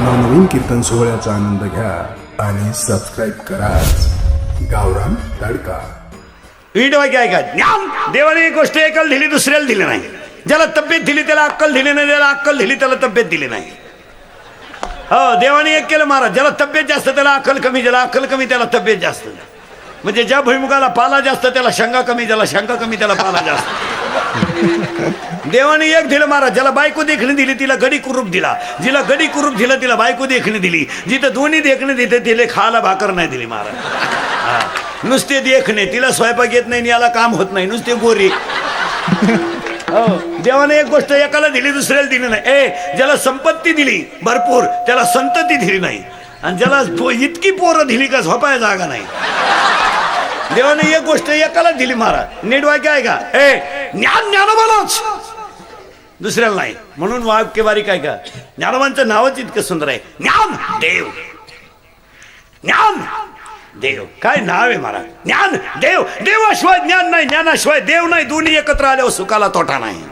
नवनवीन कीर्तन सोहळ्याचा आनंद घ्या आणि सबस्क्राईब करा. गावरान तडका. ईट वाक्य ऐका ज्ञान. देवाने एक गोष्ट एकाला दिली दुसऱ्याला दिली नाही. ज्याला तब्येत दिली त्याला अक्कल दिली नाही ज्याला अक्कल दिली त्याला तब्येत दिली नाही. हो देवाने एक केलं महाराज. ज्याला तब्येत जास्त त्याला अक्कल कमी ज्याला अक्कल कमी त्याला तब्येत जास्त. म्हणजे ज्या भुईमुगाला पाला जास्त त्याला शंका कमी ज्याला शंका कमी त्याला पाला जास्त. देवाने एक दिलं महाराज ज्याला बायको देखणी दिली तिला गडी कुरूप दिला. जिला गडी कुरूप दिलं तिला बायको देखणी दिली. जिथं दोन्ही देखणे दिले तिला खायला भाकर नाही दिली महाराज. नुसते देखणे तिला स्वयंपाक येत नाही याला काम होत नाही. नुसते गोरी. हो. देवाने एक गोष्ट एकाला दिली दुसऱ्याला दिली नाही. ए ज्याला संपत्ती दिली भरपूर त्याला संतती दिली नाही. आणि ज्याला इतकी पोरं दिली का झोपाय जागा नाही. देवाने एक गोष्ट एकाला दिली महाराज. नीट वाक्य आहे का? ए ज्ञान ज्ञानोबालाच दुसऱ्याला नाही. म्हणून वाक्य बारीक आहे का? ज्ञानोबांचं नावच इतकं सुंदर आहे. ज्ञान देव. ज्ञान देव. काय नाव आहे महाराज ज्ञान देव. देवाशिवाय ज्ञान नाही ज्ञानाशिवाय देव नाही. दोन्ही एकत्र आल्यावर सुखाला तोटा नाही.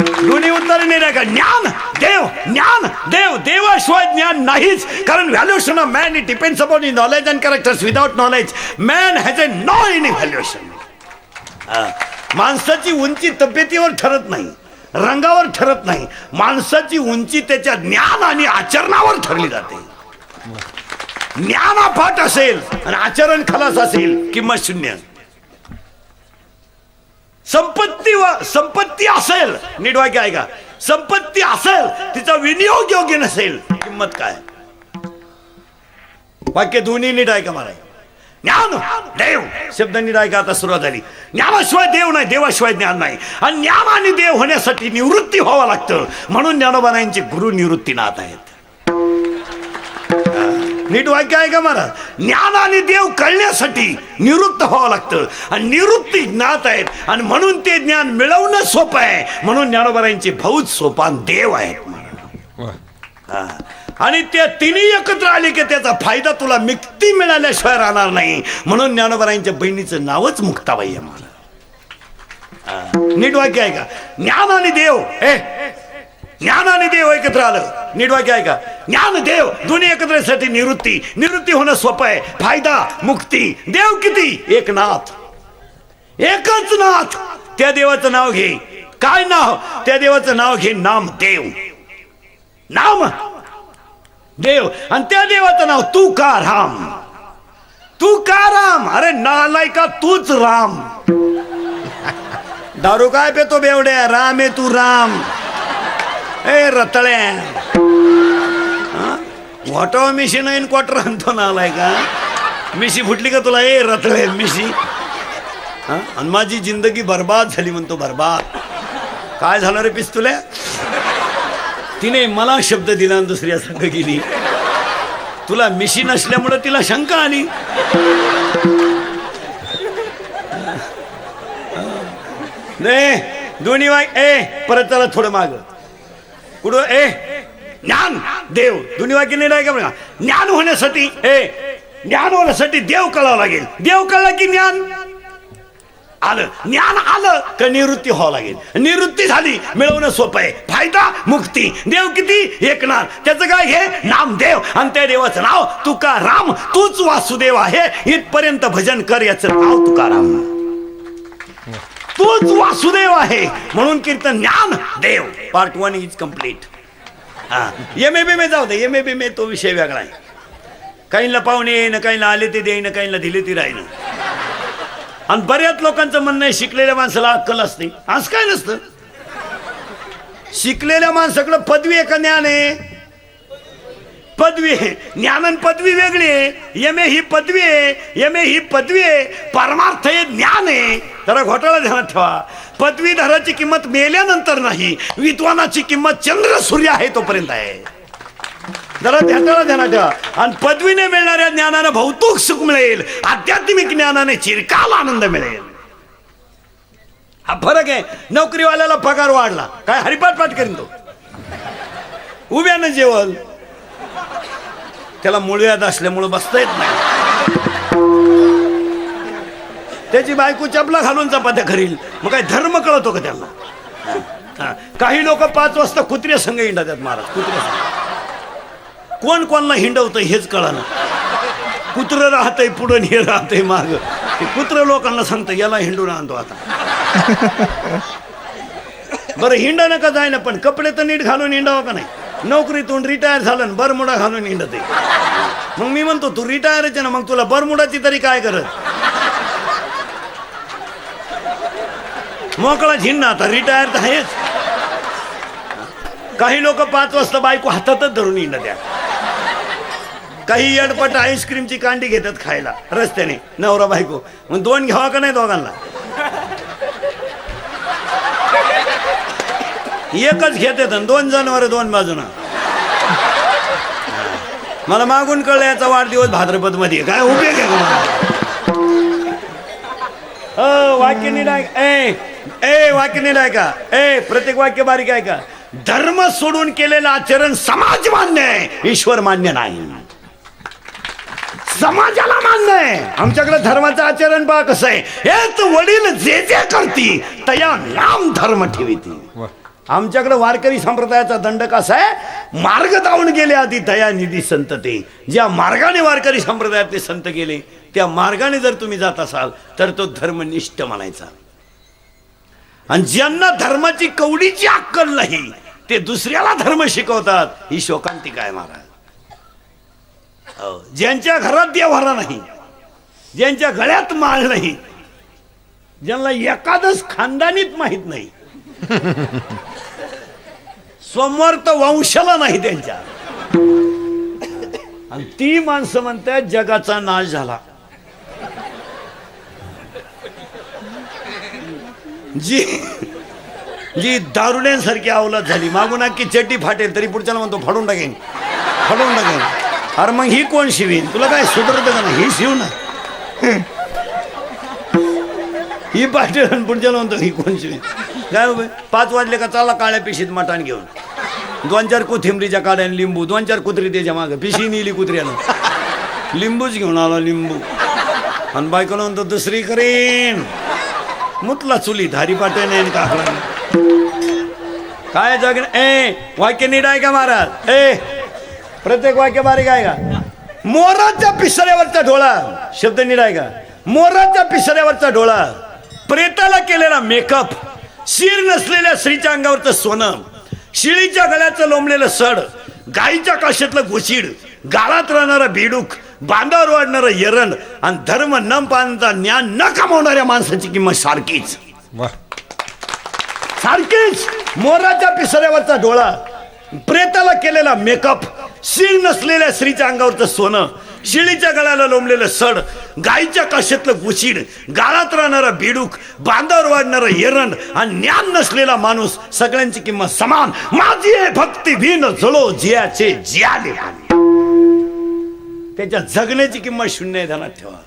दोन्ही उत्तर नाही का ज्ञान देव. ज्ञान देव. देवाशिवाय ज्ञान नाहीच. कारण valuation of man it depends upon in knowledge and characters without knowledge man has a no any valuation माणसाची उंची तब्येतीवर ठरत नाही रंगावर ठरत नाही माणसाची उंची त्याच्या ज्ञान आणि आचरणावर ठरली जाते. ज्ञानापाठ असेल आणि आचरण खलास असेल किंमत शून्य. संपत्ती व संपत्ती असेल नीट आहे का संपत्ती असेल तिचा विनियोग योग्य नसेल किंमत काय? वाक्य दोन्ही नीट आहे का मला. ज्ञान देव. शब्द नीट आहे का आता सुरुवात झाली? ज्ञानाशिवाय देव नाही देवाशिवाय ज्ञान नाही. आणि ज्ञान आणि देव होण्यासाठी निवृत्ती व्हावं लागतं. म्हणून ज्ञानोबानांची गुरु निवृत्तीनाथ आहेत. नीट वाक्य आहे का महाराज? ज्ञान आणि देव कळण्यासाठी निवृत्त व्हावं लागतं. आणि निवृत्ती ज्ञात आहेत. आणि म्हणून ते ज्ञान मिळवणं सोपं आहे. म्हणून ज्ञानोबरायांचे भाऊच सोपान देव आहेत महाराज. हा. आणि त्या तिन्ही एकत्र आले की त्याचा फायदा तुला मुक्ती मिळाल्याशिवाय राहणार नाही. म्हणून ज्ञानोबरायांच्या बहिणीचं नावच मुक्ताबाई आहे मला. हा. नीट वाक्य आहे का ज्ञान आणि देव हे. ज्ञान आणि देव एकत्र आलं. नीट वाक्य आहे का ज्ञान देव दोन्ही एकत्रसाठी निवृत्ती. निवृत्ती होणं सोपं आहे. फायदा मुक्ती. देव किती? एक नाथ. एकच नाथ. त्या देवाचं नाव घे. काय नाव? त्या देवाचं नाव घे नाम देव नाम. देव आणि त्या देवाचं नाव तू का राम तू का राम अरे नालायका तूच राम. दारू काय पेतो बेवड्या? राम आहे तू राम. ए रतळ्या. वॉटर मिशी नाही क्वाटर आणतो नालायका. मिशी फुटली का तुला? ए रतळे मिशी. हा? आणि माझी जिंदगी बर्बाद झाली म्हणतो बर्बाद. काय झालं रे पिस्तुल्या? तिने मला शब्द दिला आणि दुसऱ्या संघ गेली. तुला मिशी असल्यामुळं तिला शंका आली. नाही दोन्ही वाय ए परत त्याला थोडं माग. कुठं ए ज्ञान देव. दोन्ही वाक्य नाही का बघा ज्ञान होण्यासाठी ए ज्ञान होण्यासाठी देव कळावं लागेल. देव कळला की ज्ञान? आलं ज्ञान आलं तर निवृत्ती व्हावं लागेल. निवृत्ती झाली मिळवणं सोपं आहे. फायदा मुक्ती. देव किती? एकनाथ. त्याचं काय हे नाम देव आणि त्या देवाचं नाव तुकाराम. तूच वासुदेव आहे. इथपर्यंत भजन कर याचं नाव तुकाराम. तूच वासुदेव आहे. म्हणून कीर्तन ज्ञान देव. पार्ट वन इज कंप्लीट हा. एम ए बी मे जाऊ दे. एम ए बी मे तो विषय वेगळा आहे. काहींना पाहुणे येईन काहींना आले ते देईन काहींना दिले ती राहीन आणि बऱ्याच लोकांचं म्हणणं आहे शिकलेल्या माणसाला अक्कल असते. असं काय नसतं? शिकलेल्या माणसाकडं पदवी आहे का ज्ञान आहे. पदवी आहे ज्ञान पदवी वेगळी आहे. एम ए ही पदवी आहे एम ए ही पदवी आहे. परमार्थ हे ज्ञान आहे. जरा घोटाळा ध्यानात ठेवा. पदवीधराची किंमत मेल्यानंतर नाही विद्वानाची किंमत चंद्र सूर्य आहे तोपर्यंत आहे. जरा ध्यानाला ध्यानात ठेवा आणि पदवीने मिळणाऱ्या ज्ञानानं भौतिक सुख मिळेल. आध्यात्मिक ज्ञानाने चिरकाल आनंद मिळेल. हा फरक आहे. नोकरीवाल्याला पगार वाढला. काय हरिपाठ पाठ करीन तो? उभ्यानं जेवल त्याला मुळव्याध असल्यामुळं बसता येत नाही. त्याची बायको चपला घालून चपात्या करील. मग काय धर्म कळतो का त्यांना? हा. काही लोक पाच वाजता कुत्र्या संघ येणार त्यात महाराज. कुत्र्या संघ कोण कोणाला हिंडवतं हेच कळालं. कुत्र राहतंय पुढं हे राहतंय माग. कुत्र लोकांना सांगतं याला हिंडून आणतो आता. बरं हिंडा नका जाय ना पण कपडे तर नीट घालून हिंडावं का नाही? नोकरीतून रिटायर झालं ना बरमुडा घालून हिंडत. मग मी म्हणतो तू रिटायरच आहे ना मग तुला बरमुडाची तरी काय करत मोकळा झिन्न आता रिटायर तर आहेच. काही लोक पाच वाजता बायको हातातच धरून येणं द्या काही अडपट आईस्क्रीमची कांडी घेतात खायला रस्त्याने. नवरा बायको. मग दोन घ्यावा का नाही दोघांना? एकच घेतात दोन जनावर दोन बाजूनं. मला मागून कळलं याचा वाढदिवस भाद्रपदमध्ये काय उपयोग आहे का वाक्य नीट ए ए वाक्य नीट ऐका ए प्रत्येक वाक्य बारीक ऐका धर्म सोडून केलेलं आचरण समाज मान्य आहे. ईश्वर मान्य नाही. समाजाला मान्य आहे. आमच्याकडे धर्माचं आचरण पहा कसं आहे. हेच वडील जे जे करती तया नाम धर्म ठेविती आमच्याकडे वारकरी संप्रदायाचा दंड कसा आहे? मार्ग धावून गेले आधी दया निधी संत ते ज्या मार्गाने वारकरी संप्रदायातले संत गेले त्या मार्गाने जर तुम्ही जात असाल तर तो धर्मनिष्ठ म्हणायचा. आणि ज्यांना धर्माची कवडीची अक्कल नाही ते दुसऱ्याला धर्म शिकवतात. ही शोकांतिक आहे महाराज. हो. ज्यांच्या घरात देवारा नाही ज्यांच्या गळ्यात माळ नाही ज्यांना एखादच खानदानीत माहीत नाही समर्थ वंशाला नाही त्यांच्या. आणि ती माणसं म्हणतात जगाचा नाश झाला. जी जी दारुड्यांसारखी अवलाद झाली मागून की चटी फाटेल तरी पुढच्याला म्हणतो फाडून टाकेन फाडून टाकेन. अरे मग ही कोण शिवीन? तुला काय सुधरत का नाही? ही शिव ना. ही पाटील आणि म्हणतो ही कोण शिवीन? काय हो उभे पाच वाजले का चला काळ्या पिशीत मटाण घेऊन. दोन चार कोथिंबरीच्या काड्या लिंबू दोन चार कुत्री त्याच्या मागं. पिशी नेली कुत्र्यानं. लिंबूच घेऊन आला लिंबू. आणि बायकोला म्हणतो दुसरी करीन. मुतला चुली धारी पाट्याने नाही का काय जग ए वाक्य नीट आहे का महाराज? ए प्रत्येक वाक्य बारीक आहे का? मोराच्या पिसऱ्यावरचा डोळा. शब्द नीट आहे का? मोराच्या पिसऱ्यावरचा डोळा. प्रेताला केलेला मेकअप शिर नसलेल्या स्त्रीच्या अंगावरचं सोनं. शिळीच्या गळ्याचं लोंबलेलं सड. गाईच्या काशातलं गोशीड गाळात राहणारा बेडूक बांधावर वाढणारं एरंड आणि धर्म न पाहण्याचा ज्ञान न कमावणाऱ्या माणसाची किंमत सारखीच. सारखीच. मोराच्या पिसऱ्यावरचा डोळा. प्रेताला केलेला मेकअप शिर नसलेल्या स्त्रीच्या अंगावरचं सोनं शिळीच्या गळ्याला लोंबलेलं सड गाईच्या काशेतलं गुशीड गाळात राहणारा बिडूक बांधावर वाढणारं हिरण आणि ज्ञान नसलेला माणूस सगळ्यांची किंमत समान. माझी आहे भक्ती भीन झळो जियाचे जियाले त्याच्या जगण्याची किंमत शून्य आहे ध्यानात ठेवा.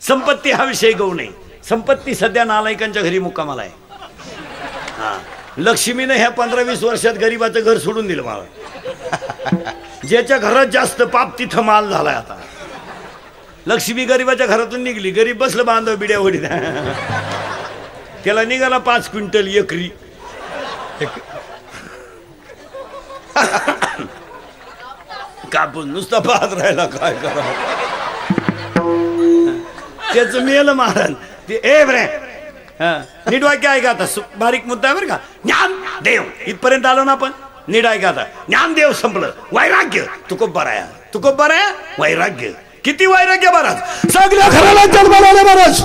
संपत्ती हा विषय गहू नाही. संपत्ती सध्या नालायकांच्या घरी मुक्कामाला आहे. हा. लक्ष्मीने ह्या पंधरा वीस वर्षात गरीबाचं घर सोडून दिलं मला. ज्याच्या घरात जास्त पाप तिथं माल झालाय आता. लक्ष्मी गरीबाच्या घरातून निघली. गरीब बसलं बांधव बिड्या वडील त्याला निघाला पाच क्विंटल एकरी. कापून नुसता पाहत राहिला काय करा त्याच मेलं महाराज ते ए बरे. हा, नीट वाक्य आहे का आता बारीक मुद्दा आहे बरं का? ज्ञान देव. इथपर्यंत आलो ना आपण? का आता ज्ञान देव संपलं. वैराग्य. तुकोब बराया तुकोब बराया वैराग्य. किती वैराग्य महाराज? सगळ्या घराला जन्माला आले महाराज.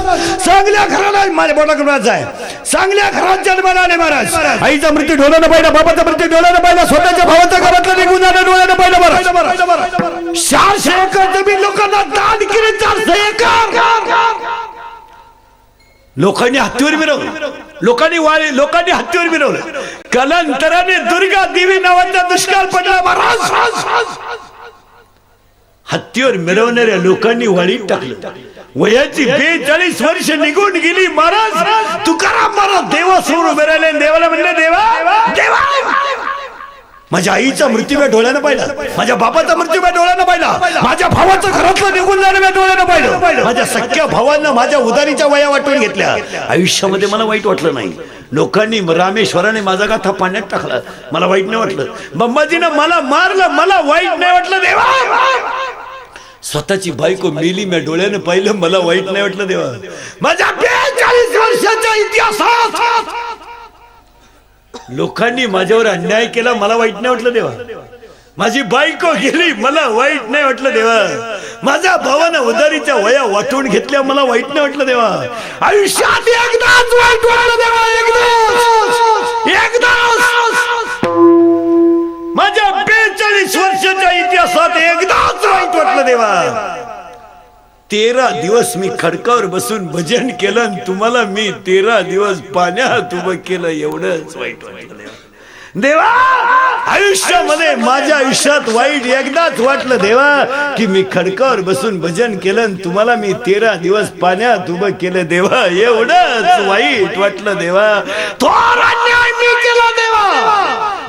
सगळ्या घराला माझ्या बोटाकडे आहे. चांगल्या घरात जन्माला आले महाराज. आईचा मृत्यू डोळ्यानं पाहिला बाबाचा मृत्यू डोळ्यानं पाहिला स्वतःच्या भावाच्या घरातलं निघून जाणं डोळ्यानं पाहिलं महाराज. चारशे एकर जमीन लोकांना दान केली चारशे एकर लोकांनी हत्तीवर मिरवलं. लोकांनी वाळे लोकांनी हत्तीवर मिरवलं. कलंतराने दुर्गा देवी नावाचा दुष्काळ पडला. महाराज! हत्तीवर मिरवणाऱ्या लोकांनी वाळीत टाकलं. वयाची बेचाळीस वर्ष निघून गेली. महाराज! तुकाराम महाराज देवा सोडून मिळाले देवाला म्हणले देवा! देवा! माझ्या आईचा मृत्यू मी डोळ्यानं पाहिला. माझ्या बापाचा मृत्यू मी डोळ्यानं पाहिला. माझ्या भावाचं घरातलं निघून जाणं मी डोळ्यानं पाहिलं. माझ्या सख्या भावांना माझ्या उदारीच्या वया वाटून घेतल्या. आयुष्यामध्ये मला वाईट वाटलं नाही. लोकांनी रामेश्वराने माझा गाथा पाण्यात टाकला. मला वाईट नाही वाटलं. बंबाजीनं मला मारलं. मला वाईट नाही वाटलं देवा! स्वतःची बायको मेली मी डोळ्यानं पाहिलं. मला वाईट नाही वाटलं देवा! माझ्या बेचाळीस वर्षाच्या इतिहासात लोकांनी माझ्यावर अन्याय केला मला वाईट नाही वाटलं देवा. माझी बायको गेली मला वाईट नाही वाटलं देवा. माझ्या भावानं उदारीच्या वया वाटून घेतल्या मला वाईट नाही वाटलं देवा. आयुष्यात एकदाच वाईट वाटलं देवा तेरा दिवस मी खडकावर बसून भजन केलं आणि तुम्हाला मी तेरा दिवस पाण्यात उभं केलं एवढंच वाईट वाटलं देवा. आयुष्यामध्ये माझ्या आयुष्यात वाईट एकदाच वाटलं देवा की मी खडकावर बसून भजन केलं आणि तुम्हाला मी तेरा दिवस पाण्यात उभं केलं देवा एवढंच वाईट वाटलं देवा थोर अन्याय मी केला देवा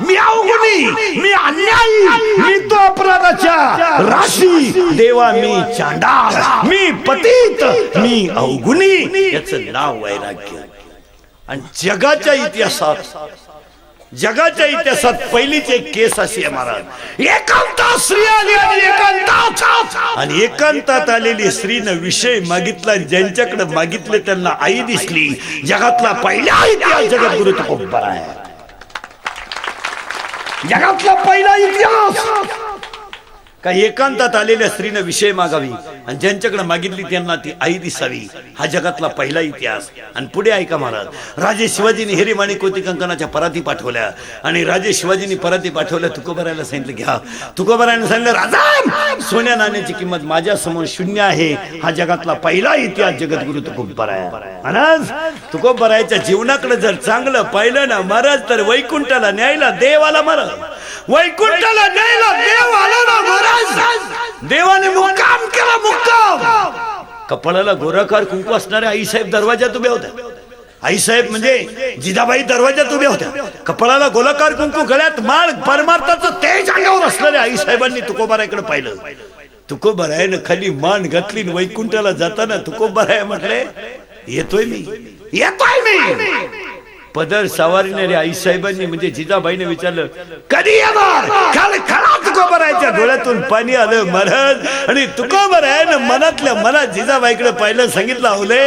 मी अवगुणी मी अन्यायी मी तो अपराधाच्या राशी. देवा मी चांडाळ मी पतित मी अवगुणी याच नाव वैराग्य. आणि जगाच्या इतिहासात जगाच्या इतिहासात पहिलीच एक केस अशी आहे महाराज. एकांतात स्त्री आली आणि एकांतात. आणि एकांतात आलेली स्त्रीनं विषय मागितला ज्यांच्याकडे मागितले त्यांना आई दिसली. जगातला पहिला इतिहास जगद्गुरु तुकोबर आहे. जगातला पहिला इतिहास. का एकांतात आलेल्या स्त्रीनं विषय मागावी आणि ज्यांच्याकडे मागितली त्यांना ती आई दिसावी. हा जगातला पहिला इतिहास. आणि पुढे ऐका महाराज राजे शिवाजीने हेरी माणिक कोती कंकणाच्या पराती पाठवल्या. आणि राजे शिवाजीने पराती पाठवल्या तुकोबरायला सांगितलं घ्या. तुकोबरायने सांगितलं राजा सोन्या नाण्याची किंमत माझ्यासमोर शून्य आहे. हा जगातला पहिला इतिहास जगद्गुरु तुकोबराय. महाराज तुकोबरायच्या जीवनाकडे जर चांगलं पाहिलं ना महाराज तर वैकुंठाला न्यायला देवाला महाराज. वैकुंठाला न्यायला देव आला ना महाराज देवाने मुक्काम केला मुक्काम. कपाळाला गोराकार कुंकू असणाऱ्या आईसाहेब दरवाजात उभ्या होत्या. आईसाहेब म्हणजे जिजाबाई दरवाजात उभ्या होत्या. कपाळाला गोलाकार कुंकू गळ्यात माळ परमार्थाचं तेज अंगावर असणाऱ्या आईसाहेबांनी तुकोबारायकडे पाहिलं. तुकोबारायनं खाली मान घातली वैकुंठाला जाताना तुकोबाराय म्हटले येतोय मी. येतोय मी. पदर सावरणाऱ्या आई साहेबांनी म्हणजे जिजाबाईने विचारलं कधी येणार? काल खरा तुकोबरायच्या डोळ्यातून पाणी आलं महाराज आणि तुकोबरायनं मनातल्या मनात जिजाबाईकडे पाहिलं सांगितलं आवले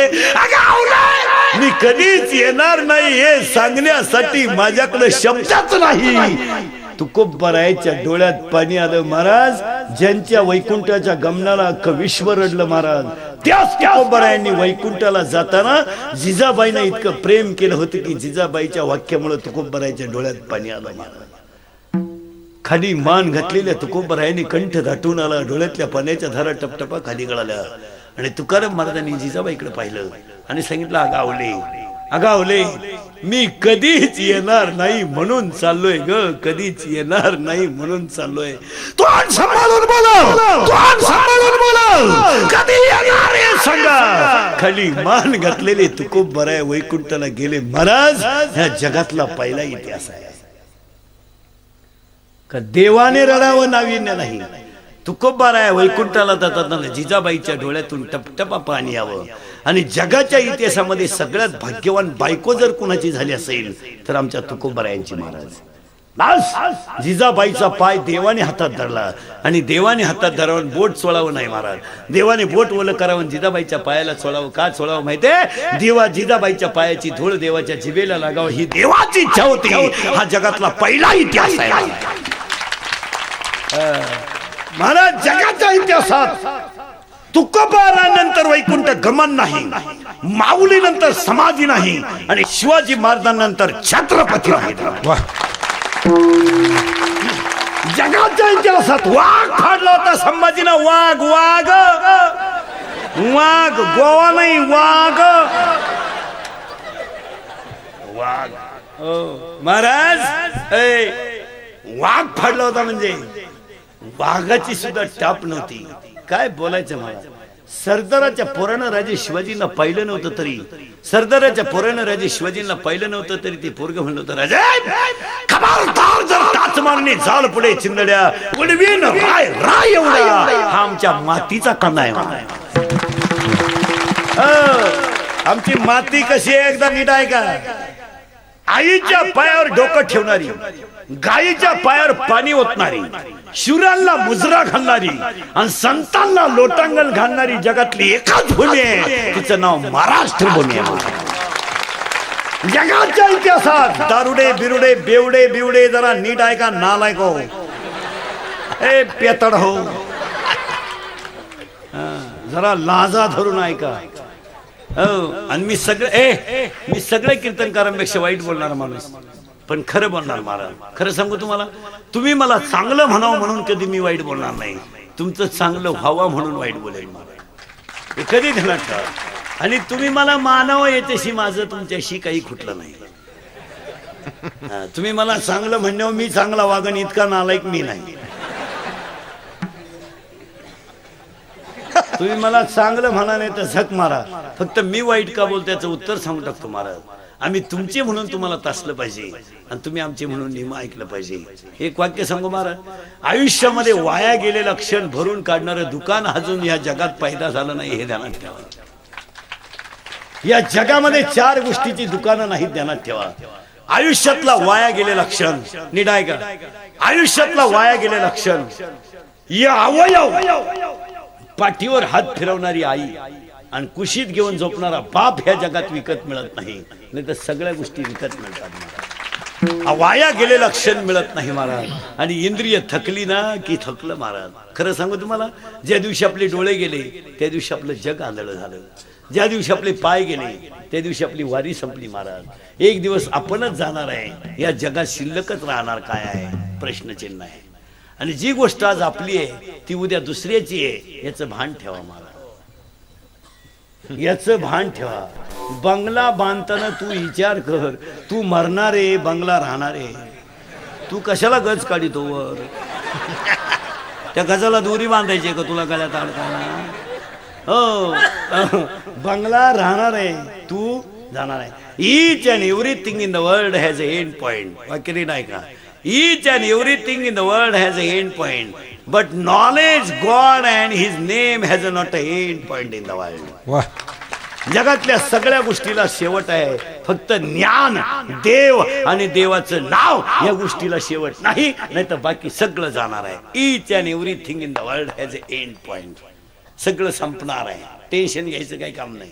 आवले मी कधीच येणार नाही हे सांगण्यासाठी माझ्याकडे शब्दच नाही. तुकोबरायच्या डोळ्यात पाणी आलं महाराज ज्यांच्या वैकुंठाच्या गमनाला अख्खं विश्व रडलं महाराज त्याच तुकोबरायांनी वैकुंठाला जाताना जिजाबाईनं इतकं प्रेम केलं होतं की जिजाबाईच्या वाक्यामुळे तुकोबरायच्या डोळ्यात पाणी आलं खाली मान घातलेल्या तुकोबरायांनी कंठ दाटून आला डोळ्यातल्या पाण्याच्या धारा टपटपा खाली गळाल्या. आणि तुकाराम महाराजांनी जिजाबाईकडे पाहिलं आणि सांगितलं अगावले अगावले मी कधीच येणार नाही म्हणून चाललोय ग कधीच येणार नाही म्हणून चाललोय. तोंड सांभाळून बोला तोंड सांभाळून बोला कधी येणार हे सांगा. खाली मान घातलेले बर आहे वैकुंठाला गेले महाराज ह्या जगातला पहिला इतिहास आहे. का देवाने रडावं नाविन्य नाही. तुकोबार आहे वैकुंठाला जाताना जिजाबाईच्या डोळ्यातून टपटपा पाणी यावं. आणि जगाच्या इतिहासामध्ये सगळ्यात भाग्यवान बायको जर कुणाची झाली असेल तर आमच्या तुकोबरायांची महाराज. बस जिजाबाईचा पाय देवाने हातात धरला आणि देवाने हातात धरावून बोट सोडावं नाही महाराज. देवाने बोट ओलं करावं जिजाबाईच्या पायाला सोडावं का सोडावं माहितीये देवा जिजाबाईच्या पायाची धूळ देवाच्या जिभेला लागावं ही देवाची इच्छा होती. हा जगातला पहिला इतिहास आहे. महाराज जगाच्या इतिहासात तुकोबारानंतर वैकुंठ गमन नाही माऊली नंतर समाधी नाही आणि शिवाजी महाराजांनंतर छत्रपती नाही. जगाच्या इतिहासात वाघ फाडला होता संभाजीनं. वाघ वाघ. वाघ गोवा नाही वाघ. वाघ. महाराज ए, वाघ फाडला होता म्हणजे वाघाची सुद्धा टाप नव्हती. काय बोलायचं मला? सरदाराच्या पोरानं राजे शिवाजींना पाहिलं नव्हतं तरी. सरदाराच्या पोरानं राजे शिवाजींना पाहिलं नव्हतं तरी ते पोरग म्हणलं होतं राजे खबरदार जर टाच मारणे झाल पुढे चिंदड्या उडवीन राय राय एवढा. हा आमच्या मातीचा कांदा आहे आमची माती कशी आहे? एकदा नीट आहे का आईच्या पायावर डोकं ठेवणारी गायीच्या पायावर पाणी ओतणारी शिवरांना मुजरा घालणारी आणि संतांना लोटांगण घालणारी जगातली एकच भूमी आहे. तिचं नाव महाराष्ट्र भूमी आहे. जगाच्या इतिहासात दारुडे बिरुडे बेवडे बिवडे जरा नीट आहे का? नालायक हो? ए पेतड हो. जरा लाजा धरून ऐका आणि मी सगळे ए मी सगळे कीर्तनकारांपेक्षा वाईट बोलणार माणूस. पण खरं बोलणार महाराज. खरं सांगू तुम्हाला? तुम्ही मला चांगलं म्हणावं म्हणून कधी मी वाईट बोलणार नाही. तुमचं चांगलं व्हावं म्हणून वाईट बोलेल महाराज. हे कधी ध्यानात ठेवा आणि तुम्ही मला मानावं याच्याशी माझं तुमच्याशी काही खुटलं नाही. हा, तुम्ही मला चांगलं म्हणण्यावर मी चांगला वागण इतका नालायक मी नाही. तुम्ही मला चांगलं म्हणा नाही तर झक मारा. फक्त मी वाईट का बोल त्याचं उत्तर सांगू टाकतो महाराज. आम्ही तुमचे म्हणून तुम्हाला तासलं पाहिजे. आणि तुम्ही आमचे म्हणून नेहमी ऐकलं पाहिजे. एक वाक्य सांगू महाराज. आयुष्यामध्ये वाया गेलेलं क्षण भरून काढणारं दुकान अजून या जगात पैदा झालं नाही हे ध्यानात ठेवा. या जगामध्ये चार गोष्टीची दुकानं नाहीत ध्यानात ठेवा. आयुष्यातला वाया गेलेला क्षण. नीट का? आयुष्यातला वाया गेलेला क्षण. या अवयव. पाठीवर हात फिरवणारी आई आणि कुशीत घेऊन झोपणारा बाप ह्या जगात विकत मिळत नाही. नाही तर सगळ्या गोष्टी विकत मिळतात वाया गेलेलं क्षण मिळत नाही महाराज. आणि इंद्रिय थकली ना की थकलं महाराज. खरं सांगू तुम्हाला ज्या दिवशी आपले डोळे गेले त्या दिवशी आपलं जग आंधळं झालं. ज्या दिवशी आपले पाय गेले त्या दिवशी आपली वारी संपली महाराज. एक दिवस आपणच जाणार आहे. या जगात शिल्लकच राहणार काय आहे? प्रश्नचिन्ह आहे. आणि जी गोष्ट आज आपली आहे ती उद्या दुसऱ्याची आहे याचं भान ठेवा मला. याचं भान ठेवा. बंगला बांधताना तू विचार कर तू मरणार आहे बंगला राहणार. आहे तू कशाला गज काढितो वर? त्या गजाला दोरी बांधायची आहे का तुला गळ्यात अडकायला? हो. बंगला राहणार आहे तू जाणार आहे. Each and everything in the world has a end point वाक्य नाही का each and everything in the world has a end point but knowledge God and his name has a not a end point in the world जगातल्या सगळ्या गोष्टीला शेवट आहे. फक्त ज्ञान देव आणि देवाचं नाव या गोष्टीला शेवट नाही नाही तर बाकी सगळं जाणार आहे. Each and everything in the world has a end point सगळं संपणार आहे. टेन्शन घ्यायचं काही काम नाही.